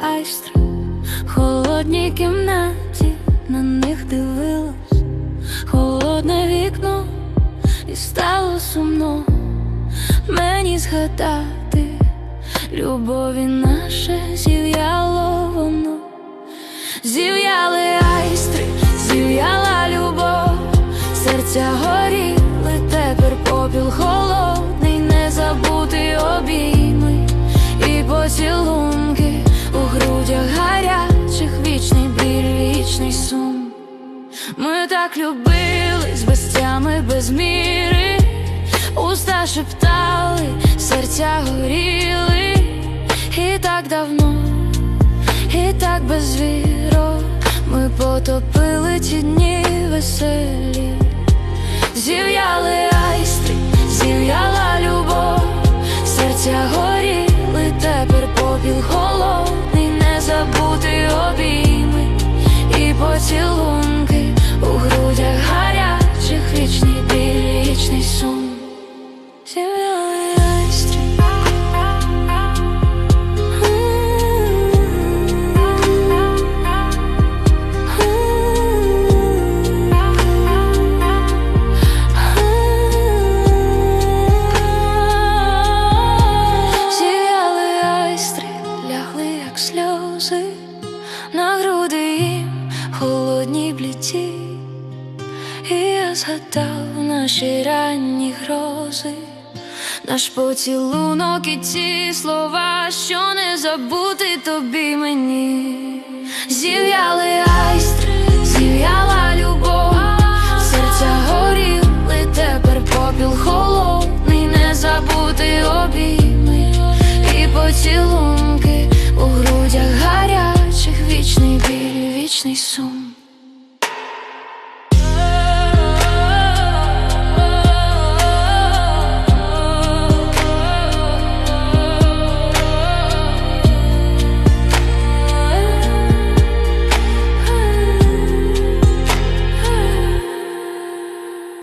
айстри в холодній кімнаті на них дивилась холодне вікно і стало сумно мені згадати любові наше зів'яло воно, зів'яли айстри, зів'яла любов, серця горі. Так любились без тями, без міри, уста шептали, серця горіли, і так давно, і так без вірок ми потопили ті дні веселі, зів'яли айстри, зів'яла холодні і я згадав наші ранні грози, наш поцілунок і ті слова, що не забути тобі мені. Зів'яли айстри, зів'яла любов, серця горіли, тепер попіл холодний, не забути обійми і поцілунки у грудях гарячих, вічний біль, вічний сум.